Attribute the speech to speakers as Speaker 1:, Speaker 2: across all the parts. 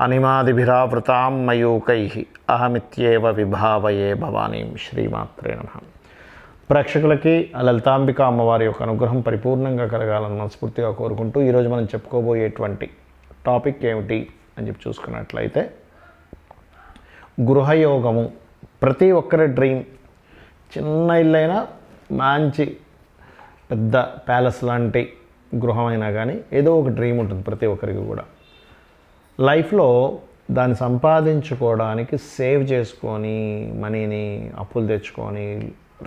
Speaker 1: అనిమాదిభిరావృతాం మయూకై అహమిత్యేవ విభావయే భవానీ శ్రీమాత్రే నమ. ప్రేక్షకులకి లలితాంబిక అమ్మవారి యొక్క అనుగ్రహం పరిపూర్ణంగా కలగాలని మనస్ఫూర్తిగా కోరుకుంటూ ఈరోజు మనం చెప్పుకోబోయేటువంటి టాపిక్ ఏమిటి అని చెప్పి చూసుకున్నట్లయితే గృహయోగము. ప్రతి ఒక్కరి డ్రీమ్ చిన్న ఇల్లైనా మంచి పెద్ద ప్యాలెస్ లాంటి గృహమైనా కానీ ఏదో ఒక డ్రీమ్ ఉంటుంది ప్రతి ఒక్కరికి కూడా. లైఫ్లో దాన్ని సంపాదించుకోవడానికి సేవ్ చేసుకొని మనీని అప్పులు తెచ్చుకొని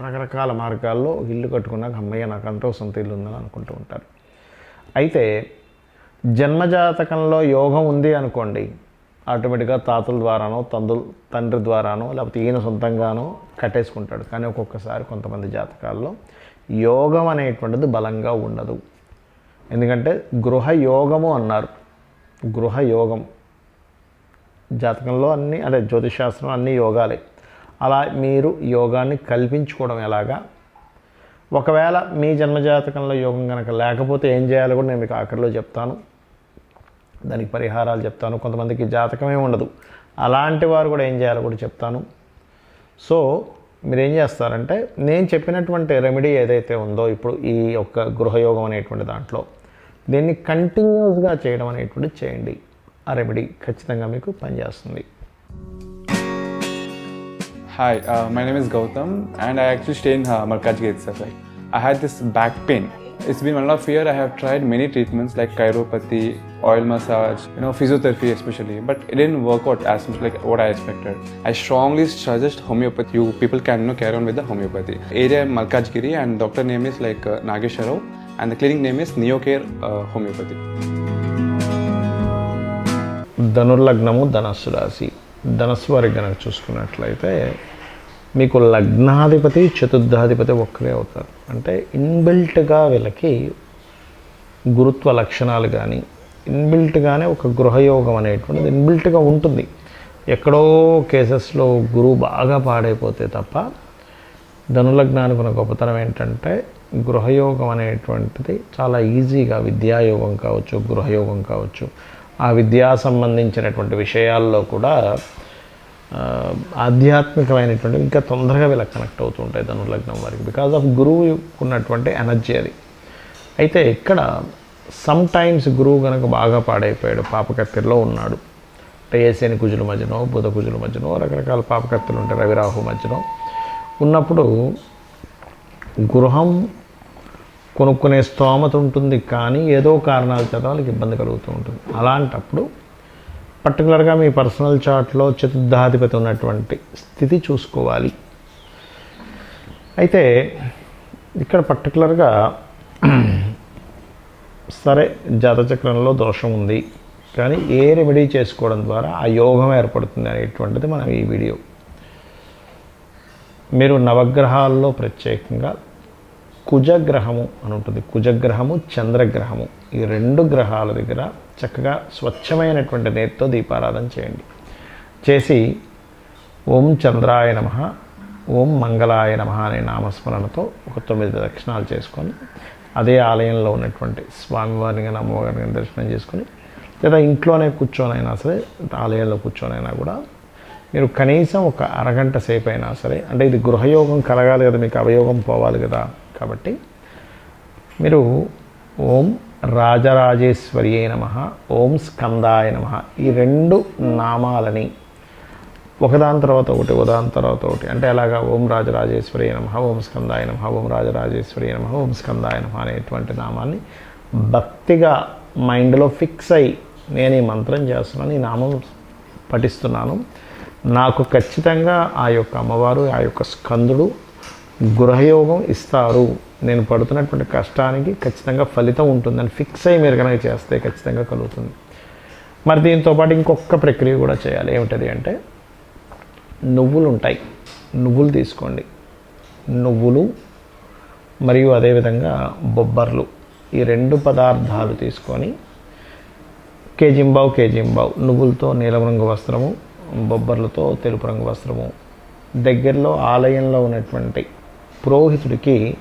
Speaker 1: రకరకాల మార్గాల్లో ఇల్లు కట్టుకున్నాక అమ్మయ్య నాకు అంతో సొంత ఇల్లు ఉందని అనుకుంటూ ఉంటారు. అయితే జన్మజాతకంలో యోగం ఉంది అనుకోండి ఆటోమేటిక్గా తాతల ద్వారానో తండ్రుల తండ్రి ద్వారానో లేకపోతే ఈయన సొంతంగానో కట్టేసుకుంటాడు. కానీ ఒక్కొక్కసారి కొంతమంది జాతకాల్లో యోగం అనేటువంటిది బలంగా ఉండదు. ఎందుకంటే గృహ యోగము అన్నారు. గృహయోగం. జాతకంలో అన్ని అదే జ్యోతిషాస్త్రం అన్ని యోగాలే. అలా మీరు యోగాన్ని కల్పించుకోవడం ఎలాగా? ఒకవేళ మీ జన్మజాతకంలో యోగం కనుక లేకపోతే ఏం చేయాలో కూడా నేను మీకు ఆఖరిలో చెప్తాను. దానికి పరిహారాలు చెప్తాను. కొంతమందికి జాతకమే ఉండదు. అలాంటి వారు కూడా ఏం చేయాలో కూడా చెప్తాను. సో మీరు ఏం చేస్తారంటే నేను చెప్పినటువంటి రెమెడీ ఏదైతే ఉందో ఇప్పుడు ఈ యొక్క గృహయోగం అనేటువంటి దాంట్లో దీన్ని కంటిన్యూస్గా చేయడం అనేటువంటిది చేయండి. ఆ రెమెడీ ఖచ్చితంగా మీకు పనిచేస్తుంది.
Speaker 2: Hi my name is Gautam and I actually stay in Markaj gates I had this back pain it's been one of year I have tried many treatments like chiropathy oil massage you know physiotherapy especially but it in work out as much like what I expected I strongly suggest homeopathy you people can no carry on with homeopathy area Malkajgiri and doctor name is like Nageswara Rao and doctor name is like uh, the clinic name is Neocare uh, Homeopathy.
Speaker 1: ధనుర్లగ్నము ధనస్సు రాశి. ధనస్సు వారికి కనుక చూసుకున్నట్లయితే మీకు లగ్నాధిపతి చతుర్థాధిపతి ఒక్కరే అవుతారు. అంటే ఇన్బిల్ట్గా వీళ్ళకి గురుత్వ లక్షణాలు కానీ ఇన్బిల్ట్గానే ఒక గృహయోగం అనేటువంటిది ఇన్బిల్ట్గా ఉంటుంది. ఎక్కడో కేసెస్లో గురువు బాగా పాడైపోతే తప్ప ధనులగ్నానికి ఉన్న గొప్పతనం ఏంటంటే గృహయోగం అనేటువంటిది చాలా ఈజీగా విద్యాయోగం కావచ్చు గృహయోగం కావచ్చు. ఆ విద్యా సంబంధించినటువంటి విషయాల్లో కూడా ఆధ్యాత్మికమైనటువంటి ఇంకా తొందరగా వీళ్ళకి కనెక్ట్ అవుతూ ఉంటాయి ధనుర్లగ్నం వారికి. బికాజ్ ఆఫ్ గురువు ఉన్నటువంటి ఎనర్జీ అది. అయితే ఇక్కడ సమ్ టైమ్స్ గురువు కనుక బాగా పాడైపోయాడు పాపకత్తిలో ఉన్నాడు. అంటే ఏసేని కుజుల మధ్యనో బుధ కుజుల మధ్యనో రకరకాల పాపకత్తులు ఉంటాయి రవిరాహు మధ్యనో. ఉన్నప్పుడు గృహం కొనుక్కునే స్తోమత ఉంటుంది కానీ ఏదో కారణాల చేత వాళ్ళకి ఇబ్బంది కలుగుతూ ఉంటుంది. అలాంటప్పుడు పర్టికులర్గా మీ పర్సనల్ చార్ట్లో చతుర్థాధిపతి ఉన్నటువంటి స్థితి చూసుకోవాలి. అయితే ఇక్కడ పర్టికులర్గా సరే జాతచక్రంలో దోషం ఉంది. కానీ ఏ రెమెడీ చేసుకోవడం ద్వారా ఆ యోగం ఏర్పడుతుంది అనేటువంటిది మనం ఈ వీడియో. మీరు నవగ్రహాల్లో ప్రత్యేకంగా కుజగ్రహము అని ఉంటుంది. కుజగ్రహము చంద్రగ్రహము. ఈ రెండు గ్రహాల దగ్గర చక్కగా స్వచ్ఛమైనటువంటి నేతితో దీపారాధన చేయండి. చేసి ఓం చంద్రాయ నమ ఓం మంగళాయ నమ అనే నామస్మరణతో ఒక తొమ్మిది దక్షిణాలు చేసుకొని అదే ఆలయంలో ఉన్నటువంటి స్వామివారిని కానీ అమ్మవారిని కానీ దర్శనం చేసుకొని లేదా ఇంట్లోనే కూర్చొనైనా సరే ఆలయంలో కూర్చొనైనా కూడా మీరు కనీసం ఒక అరగంట సేపు అయినా సరే అంటే ఇది గృహయోగం కలగాలి కదా మీకు అవయోగం పోవాలి కదా కాబట్టి మీరు ఓం రాజరాజేశ్వరి నమ ఓం స్కందాయ నమ ఈ రెండు నామాలని ఒకదాని తర్వాత ఒకటి ఒకదాని తర్వాత ఒకటి అంటే అలాగా ఓం రాజరాజేశ్వరి నమ ఓం స్కందాయ నమ ఓం రాజరాజేశ్వరి నమ ఓం స్కందాయ నమ అనేటువంటి నామాన్ని భక్తిగా మైండ్లో ఫిక్స్ అయ్యి నేను ఈ మంత్రం చేస్తున్నాను ఈ నామం పఠిస్తున్నాను. నాకు ఖచ్చితంగా ఆ యొక్క అమ్మవారు ఆ యొక్క స్కందుడు గృహయోగం ఇస్తారు. నేను పడుతున్నటువంటి కష్టానికి ఖచ్చితంగా ఫలితం ఉంటుందని ఫిక్స్ అయ్యి మీరు కనుక చేస్తే ఖచ్చితంగా కలుగుతుంది. మరి దీంతో పాటు ఇంకొక ప్రక్రియ కూడా చేయాలి. ఏమిటది అంటే నువ్వులు ఉంటాయి. నువ్వులు తీసుకోండి. నువ్వులు మరియు అదేవిధంగా బొబ్బర్లు ఈ రెండు పదార్థాలు తీసుకొని కేజింబావు కేజింబావు నువ్వులతో నీలం రంగు వస్త్రము బొబ్బర్లతో తెలుపు రంగు వస్త్రము. దగ్గరలో ఆలయంలో ఉన్నటువంటి పురోహితుడికి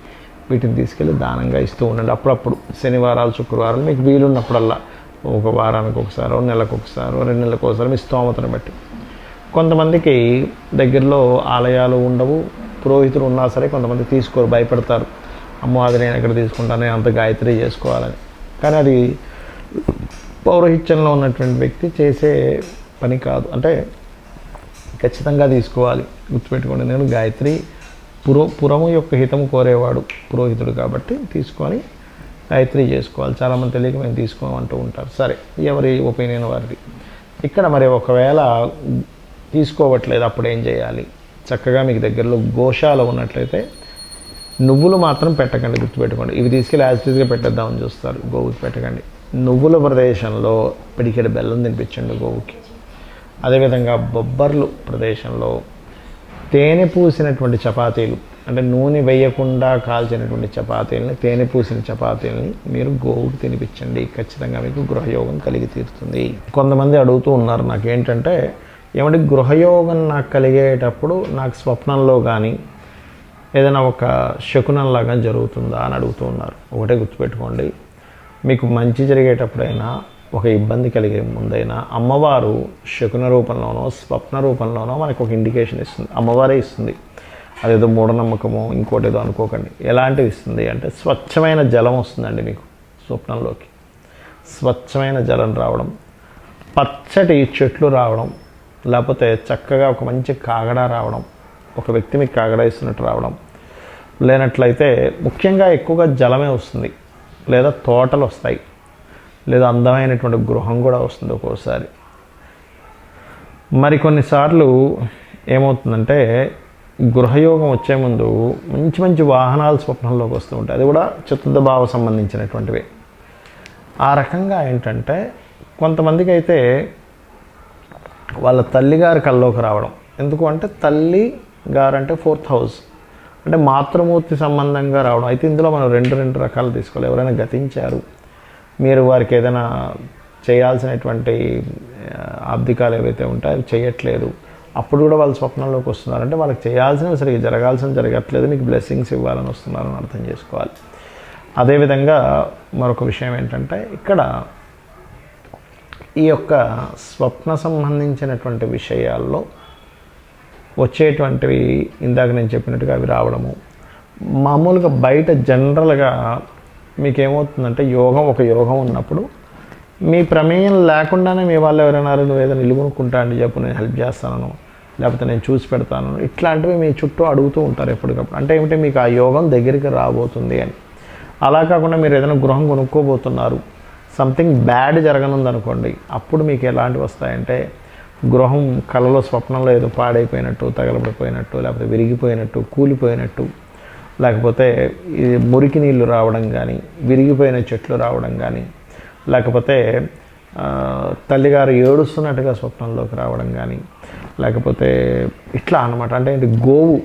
Speaker 1: వీటిని తీసుకెళ్ళి దానంగా ఇస్తూ ఉండండి. అప్పుడప్పుడు శనివారాలు శుక్రవారాలు మీకు వీలున్నప్పుడల్లా ఒక వారానికి ఒకసారో నెలకు ఒకసారో రెండు నెలలకు ఒకసారి మీ స్తోమతను బట్టి. కొంతమందికి దగ్గరలో ఆలయాలు ఉండవు పురోహితులు ఉన్నా సరే కొంతమంది తీసుకోరు భయపడతారు. అమ్మో అది నేను ఎక్కడ తీసుకుంటాను అంత గాయత్రి చేసుకోవాలని. కానీ అది పౌరహిత్యంలో ఉన్నటువంటి వ్యక్తి చేసే పని కాదు. అంటే ఖచ్చితంగా తీసుకోవాలి. గుర్తుపెట్టుకోండి నేను గాయత్రి పురో పురము యొక్క హితము కోరేవాడు పురోహితుడు కాబట్టి తీసుకొని గాయత్రి చేసుకోవాలి. చాలామంది తెలియక మేము తీసుకోమంటూ ఉంటారు. సరే ఎవరి ఒపీనియన్ వారిది? ఇక్కడ మరి ఒకవేళ తీసుకోవట్లేదు అప్పుడు ఏం చేయాలి? చక్కగా మీకు దగ్గరలో గోశాల ఉన్నట్లయితే నువ్వులు మాత్రం పెట్టకండి గుర్తుపెట్టుకోండి. ఇవి తీసుకెళ్ళి యాజిటీస్గా పెట్టేద్దామని చూస్తారు. గోవుకి పెట్టకండి. నువ్వుల ప్రదేశంలో పిడికెడు బెల్లం తినిపించండి గోవుకి. అదేవిధంగా బొబ్బర్లు ప్రదేశంలో తేనె పూసినటువంటి చపాతీలు అంటే నూనె వేయకుండా కాల్చినటువంటి చపాతీలని తేనె పూసిన చపాతీలని మీరు గోవుకు తినిపించండి. ఖచ్చితంగా మీకు గృహయోగం కలిగి తీరుతుంది. కొంతమంది అడుగుతూ ఉన్నారు నాకేంటంటే ఏమంటే గృహయోగం నాకు కలిగేటప్పుడు నాకు స్వప్నంలో కానీ ఏదైనా ఒక శకునంలాగా జరుగుతుందా అని అడుగుతూ ఉన్నారు. ఒకటే గుర్తుపెట్టుకోండి మీకు మంచి జరిగేటప్పుడైనా ఒక ఇబ్బంది కలిగే ముందైనా అమ్మవారు శకున రూపంలోనో స్వప్న రూపంలోనో మనకు ఒక ఇండికేషన్ ఇస్తుంది. అమ్మవారే ఇస్తుంది. అదేదో మూఢనమ్మకమో ఇంకోటి ఏదో అనుకోకండి. ఎలాంటివి ఇస్తుంది అంటే స్వచ్ఛమైన జలం వస్తుందండి మీకు స్వప్నంలోకి. స్వచ్ఛమైన జలం రావడం పచ్చటి చెట్లు రావడం లేకపోతే చక్కగా ఒక మంచి కాగడా రావడం ఒక వ్యక్తి మీకు కాగడా ఇస్తున్నట్టు రావడం లేనట్లయితే ముఖ్యంగా ఎక్కువగా జలమే వస్తుంది. లేదా తోటలు వస్తాయి. లేదా అందమైనటువంటి గృహం కూడా వస్తుంది ఒక్కోసారి. మరి కొన్నిసార్లు ఏమవుతుందంటే గృహయోగం వచ్చే ముందు మంచి మంచి వాహనాలు స్వప్నంలోకి వస్తూ ఉంటాయి. అది కూడా చతుర్థ భావ సంబంధించినటువంటివి. ఆ రకంగా ఏంటంటే కొంతమందికి అయితే వాళ్ళ తల్లిగారి కల్లోకి రావడం. ఎందుకు అంటే తల్లి గారు అంటే ఫోర్త్ హౌస్. అంటే మాతృమూర్తి సంబంధంగా రావడం. అయితే ఇందులో మనం రెండు రెండు రకాలు తీసుకోవాలి. ఎవరైనా గతించారు మీరు వారికి ఏదైనా చేయాల్సినటువంటి ఆబ్దికాలు ఏవైతే ఉంటాయో అవి చేయట్లేదు. అప్పుడు కూడా వాళ్ళు స్వప్నంలోకి వస్తున్నారంటే వాళ్ళకి చేయాల్సినవి సరిగ్గా జరగాల్సిన జరగట్లేదు. నీకు బ్లెస్సింగ్స్ ఇవ్వాలని వస్తున్నారని అర్థం చేసుకోవాలి. అదేవిధంగా మరొక విషయం ఏంటంటే ఇక్కడ ఈ యొక్క స్వప్న సంబంధించినటువంటి విషయాల్లో వచ్చేటువంటివి ఇందాక నేను చెప్పినట్టుగా అవి రావడము. మామూలుగా బయట జనరల్గా మీకు ఏమవుతుందంటే యోగం ఒక యోగం ఉన్నప్పుడు మీ ప్రమేయం లేకుండానే మీ వాళ్ళు ఎవరైనా నువ్వు ఏదైనా నిలుగునుకుంటా అని చెప్పు నేను హెల్ప్ చేస్తాను లేకపోతే నేను చూసి పెడతాను ఇట్లాంటివి మీ చుట్టూ అడుగుతూ ఉంటారు ఎప్పటికప్పుడు. అంటే ఏమిటి మీకు ఆ యోగం దగ్గరికి రాబోతుంది అని. అలా కాకుండా మీరు ఏదైనా గృహం కొనుక్కోబోతున్నారు సంథింగ్ బ్యాడ్ జరగనుందనుకోండి అప్పుడు మీకు ఎలాంటివి వస్తాయంటే గృహం కలలో స్వప్నంలో ఏదో పాడైపోయినట్టు తగలబడిపోయినట్టు లేకపోతే విరిగిపోయినట్టు కూలిపోయినట్టు లేకపోతే ఈ మురికి నీళ్ళు రావడం కానీ విరిగిపోయిన చెట్లు రావడం కానీ లేకపోతే తల్లిగారు ఏడుస్తున్నట్టుగా స్వప్నంలోకి రావడం కానీ లేకపోతే ఇట్లా అనమాట అంటే గోవు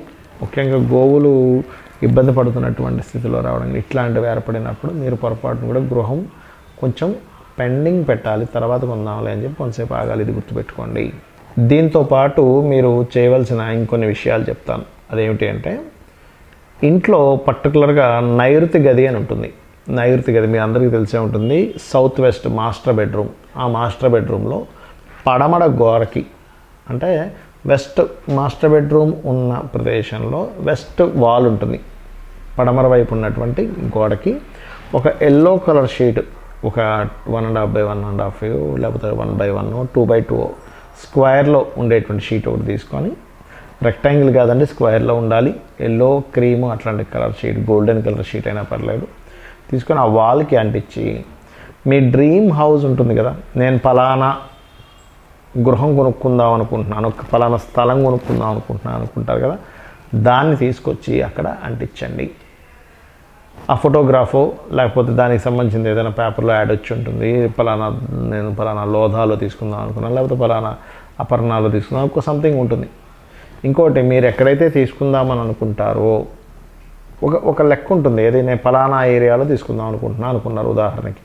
Speaker 1: ముఖ్యంగా గోవులు ఇబ్బంది పడుతున్నటువంటి స్థితిలో రావడం ఇట్లాంటివి ఏర్పడినప్పుడు మీరు పొరపాటును కూడా గృహం కొంచెం పెండింగ్ పెట్టాలి. తర్వాత కొందాంలే అని చెప్పి కొంతసేపు ఆగాలి. ఇది గుర్తుపెట్టుకోండి. దీంతో పాటు మీరు చేయవలసిన ఇంకొన్ని విషయాలు చెప్తాను. అదేమిటి అంటే ఇంట్లో పర్టికులర్గా నైరుతి గది అని ఉంటుంది. నైరుతి గది మీ అందరికీ తెలిసే ఉంటుంది. South west master bedroom. ఆ మాస్టర్ బెడ్రూమ్లో పడమడ గోరకి అంటే వెస్ట్ మాస్టర్ బెడ్రూమ్ ఉన్న ప్రదేశంలో వెస్ట్ వాల్ ఉంటుంది. పడమర వైపు ఉన్నటువంటి గోడకి ఒక ఎల్లో కలర్ షీట్ ఒక one and half by one and half లేకపోతే one by one two by two స్క్వేర్లో ఉండేటువంటి షీట్ ఒకటి తీసుకొని రెక్టాంగిల్ కాదండి స్క్వేర్లో ఉండాలి. ఎల్లో క్రీమ్ అట్లాంటి colour sheet golden colour sheet అయినా పర్లేదు. తీసుకొని ఆ వాల్కి అంటించి మీ డ్రీమ్ హౌస్ ఉంటుంది కదా నేను ఫలానా గృహం కొనుక్కుందాం అనుకుంటున్నాను ఫలానా స్థలం కొనుక్కుందాం అనుకుంటున్నాను అనుకుంటారు కదా దాన్ని తీసుకొచ్చి అక్కడ అంటించండి. ఆ ఫోటోగ్రాఫో లేకపోతే దానికి సంబంధించింది ఏదైనా పేపర్లో యాడ్ వచ్చి ఉంటుంది ఫలానా నేను ఫలానా లోధాలో తీసుకుందాం అనుకున్నాను లేకపోతే ఫలానా అపర్ణాలో తీసుకుందాం ఒక సంథింగ్ ఉంటుంది. ఇంకోటి మీరు ఎక్కడైతే తీసుకుందామని అనుకుంటారో ఒక ఒక లెక్క ఉంటుంది. ఏదైనా ఫలానా ఏరియాలో తీసుకుందాం అనుకుంటున్నాను అనుకున్నారు ఉదాహరణకి.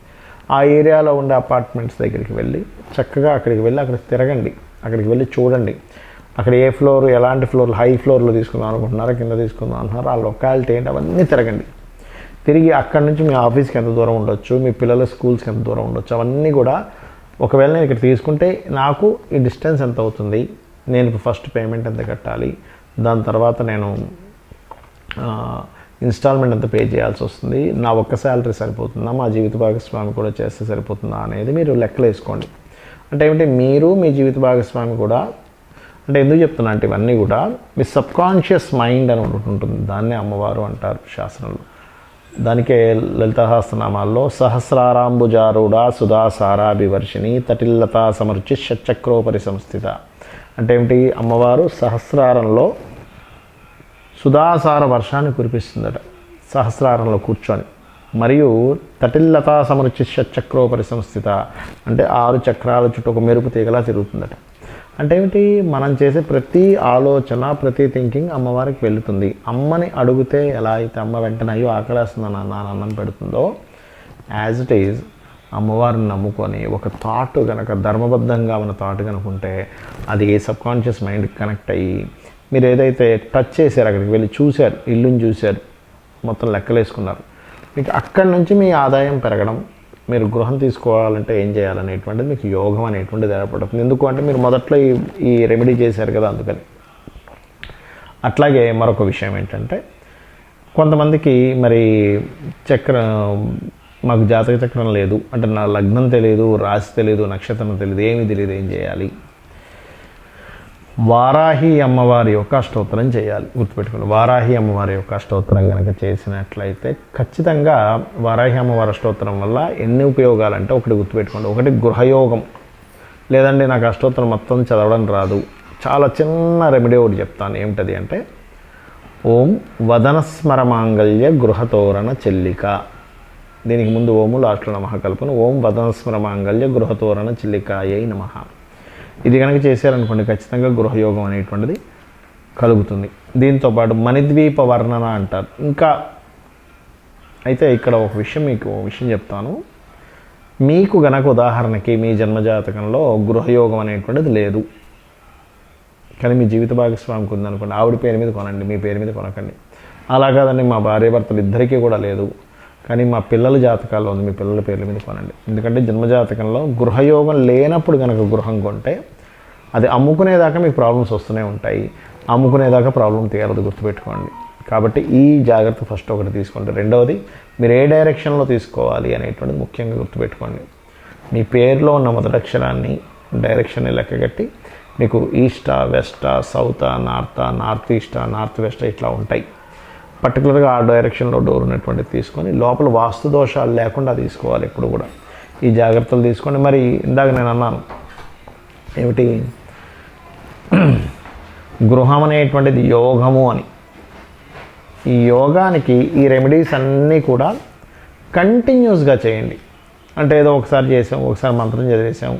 Speaker 1: ఆ ఏరియాలో ఉండే అపార్ట్మెంట్స్ దగ్గరికి వెళ్ళి చక్కగా అక్కడికి వెళ్ళి అక్కడ తిరగండి. అక్కడికి వెళ్ళి చూడండి. అక్కడ ఏ ఫ్లోర్ ఎలాంటి ఫ్లోర్లు హై ఫ్లోర్లో తీసుకుందాం అనుకుంటున్నారా కింద తీసుకుందాం అంటున్నారు ఆ లొకాలిటీ ఏంటి అవన్నీ తిరగండి. తిరిగి అక్కడి నుంచి మీ ఆఫీస్కి ఎంత దూరం ఉండొచ్చు మీ పిల్లల స్కూల్స్కి ఎంత దూరం ఉండొచ్చు అవన్నీ కూడా ఒకవేళ నేను ఇక్కడ తీసుకుంటే నాకు ఈ డిస్టెన్స్ ఎంత అవుతుంది? నేను ఫస్ట్ పేమెంట్ ఎంత కట్టాలి దాని తర్వాత నేను ఇన్స్టాల్మెంట్ ఎంత పే చేయాల్సి వస్తుంది నా ఒక్క శాలరీ సరిపోతుందా మా జీవిత భాగస్వామి కూడా చేస్తే సరిపోతుందా అనేది మీరు లెక్కలు వేసుకోండి. అంటే ఏమిటి మీరు మీ జీవిత భాగస్వామి కూడా అంటే ఎందుకు చెప్తున్నా అంటే ఇవన్నీ కూడా మీ సబ్కాన్షియస్ మైండ్ అని ఒకటి ఉంటుంది దాన్నే అమ్మవారు అంటారు శాస్త్రంలో. దానికే లలితహాస్త్రనామాల్లో సహస్రారాంబుజారూఢ సుధాసారాభివర్షిణి తటిల్లతా సమర్చి షట్చక్రోపరి సంస్థిత. అంటే ఏమిటి? అమ్మవారు సహస్రారంలో సుధాసార వర్షాన్ని కురిపిస్తుందట. సహస్రారంలో కూర్చొని. మరియు తటిల్లతా సమరుచిష్య చక్రోపరి సంస్థిత. అంటే ఆరు చక్రాల చుట్టూ ఒక మెరుపు తీగలా తిరుగుతుందట. అంటే ఏమిటి? మనం చేసే ప్రతి ఆలోచన ప్రతి థింకింగ్ అమ్మవారికి వెళుతుంది. అమ్మని అడిగితే ఎలా అయితే అమ్మ వెంటనే అయ్యో ఆకలేస్తుందని నా అన్నం పెడుతుందో యాజ్ ఇట్ ఈజ్ అమ్మవారిని నమ్ముకొని ఒక థాట్ కనుక ధర్మబద్ధంగా ఉన్న థాట్ కనుక ఉంటే అది ఏ సబ్కాన్షియస్ మైండ్కి కనెక్ట్ అయ్యి మీరు ఏదైతే టచ్ చేశారు అక్కడికి వెళ్ళి చూశారు ఇల్లుని చూశారు మొత్తం లెక్కలేసుకున్నారు. మీకు అక్కడి నుంచి మీ ఆదాయం పెరగడం మీరు గృహం తీసుకోవాలంటే ఏం చేయాలనేటువంటిది మీకు యోగం అనేటువంటిది ఏర్పడుతుంది. ఎందుకు అంటే మీరు మొదట్లో ఈ ఈ రెమెడీ చేశారు కదా అందుకని. అట్లాగే మరొక విషయం ఏంటంటే కొంతమందికి మరి చక్ర మాకు జాతక చక్రం లేదు. అంటే నా లగ్నం తెలియదు రాశి తెలియదు నక్షత్రం తెలియదు ఏమీ తెలియదు ఏం చేయాలి? వారాహి అమ్మవారి యొక్క అష్టోత్తరం చేయాలి. గుర్తుపెట్టుకోండి వారాహి అమ్మవారి యొక్క అష్టోత్తరం కనుక చేసినట్లయితే ఖచ్చితంగా వారాహి అమ్మవారి అష్టోత్తరం వల్ల ఎన్ని ఉపయోగాలు అంటే ఒకటి గుర్తుపెట్టుకోండి. ఒకటి గృహయోగం. లేదండి నాకు అష్టోత్తరం మొత్తం చదవడం రాదు. చాలా చిన్న రెమెడీ ఒకటి చెప్తాను. ఏమిటది అంటే ఓం వదనస్మర మాంగళ్య గృహతోరణ చెల్లిక. దీనికి ముందు ఓము లాస్ట్లో నమః కలుపును ఓం వదనస్మర మాంగళ్య గృహతోరణ చిల్లికాయ నమ. ఇది కనుక చేశారనుకోండి ఖచ్చితంగా గృహయోగం అనేటువంటిది కలుగుతుంది. దీంతోపాటు మణిద్వీప వర్ణన అంటారు. ఇంకా అయితే ఇక్కడ ఒక విషయం మీకు ఒక విషయం చెప్తాను. మీకు గనక ఉదాహరణకి మీ జన్మజాతకంలో గృహయోగం అనేటువంటిది లేదు. కానీ మీ జీవిత భాగస్వామికి ఉందనుకోండి ఆవిడ పేరు మీద కొనండి మీ పేరు మీద కొనకండి. అలా కాదండి మా భార్యాభర్తలు ఇద్దరికీ కూడా లేదు. కానీ మా పిల్లల జాతకాల్లో ఉంది మీ పిల్లల పేర్ల మీద కొనండి. ఎందుకంటే జన్మజాతకంలో గృహయోగం లేనప్పుడు కనుక గృహం కొంటే అది అమ్ముకునేదాకా మీకు ప్రాబ్లమ్స్ వస్తూనే ఉంటాయి. అమ్ముకునేదాకా ప్రాబ్లం తీరదు గుర్తుపెట్టుకోండి. కాబట్టి ఈ జాగ్రత్త ఫస్ట్ ఒకటి తీసుకోండి. రెండవది మీరు ఏ డైరెక్షన్లో తీసుకోవాలి అనేటువంటిది ముఖ్యంగా గుర్తుపెట్టుకోండి. మీ పేరులో ఉన్న మొదటక్షరాన్ని డైరెక్షన్ని లెక్కగట్టి మీకు ఈస్టా వెస్టా సౌతా నార్తా నార్త్ ఈస్టా నార్త్ వెస్టా ఇట్లా ఉంటాయి. పర్టికులర్గా ఆ డైరెక్షన్లో డోర్ ఉన్నటువంటి తీసుకొని లోపల వాస్తు దోషాలు లేకుండా తీసుకోవాలి ఎప్పుడు కూడా. ఈ జాగ్రత్తలు తీసుకోండి. మరి ఇందాక నేను అన్నాను ఏమిటి? గృహం అనేటువంటిది యోగము అని. ఈ యోగానికి ఈ రెమెడీస్ అన్నీ కూడా కంటిన్యూస్గా చేయండి. అంటే ఏదో ఒకసారి చేసాం ఒకసారి మంత్రం చదివేసాము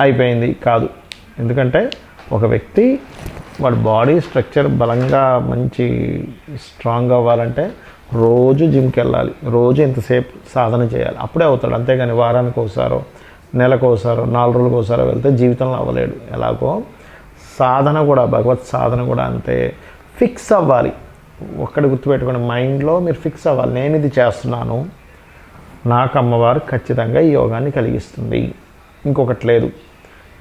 Speaker 1: అయిపోయింది కాదు. ఎందుకంటే ఒక వ్యక్తి వాడి బాడీ స్ట్రక్చర్ బలంగా మంచి స్ట్రాంగ్ అవ్వాలంటే రోజు జిమ్కి వెళ్ళాలి రోజు ఇంతసేపు సాధన చేయాలి. అప్పుడే అవుతాడు. అంతేగాని వారానికి ఒకసారో నెలకు ఒకసారో నాలుగు రోజులకు ఒకసారో వెళ్తే జీవితంలో అవ్వలేడు. ఎలాగో సాధన కూడా భగవత్ సాధన కూడా అంతే. ఫిక్స్ అవ్వాలి. ఒక్కటి గుర్తుపెట్టుకోండి. మైండ్లో మీరు ఫిక్స్ అవ్వాలి. నేను ఇది చేస్తున్నాను. నాకు అమ్మవారు ఖచ్చితంగా ఈ యోగాన్ని కలిగిస్తుంది. ఇంకొకటి లేదు.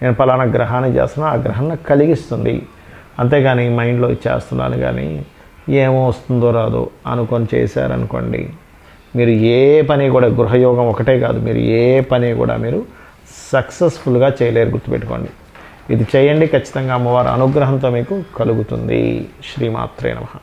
Speaker 1: నేను పలానా గ్రహాన్ని చేస్తున్నా ఆ గ్రహం నాకు కలిగిస్తుంది. అంతేగాని మైండ్లో ఇచ్చేస్తున్నాను కానీ ఏమో వస్తుందో రాదో అనుకొని చేశారనుకోండి మీరు ఏ పని కూడా గృహయోగం ఒకటే కాదు మీరు ఏ పని కూడా మీరు సక్సెస్ఫుల్గా చేయలేరు గుర్తుపెట్టుకోండి. ఇది చేయండి ఖచ్చితంగా అమ్మవారి అనుగ్రహంతో మీకు కలుగుతుంది. శ్రీమాత్రే నమ.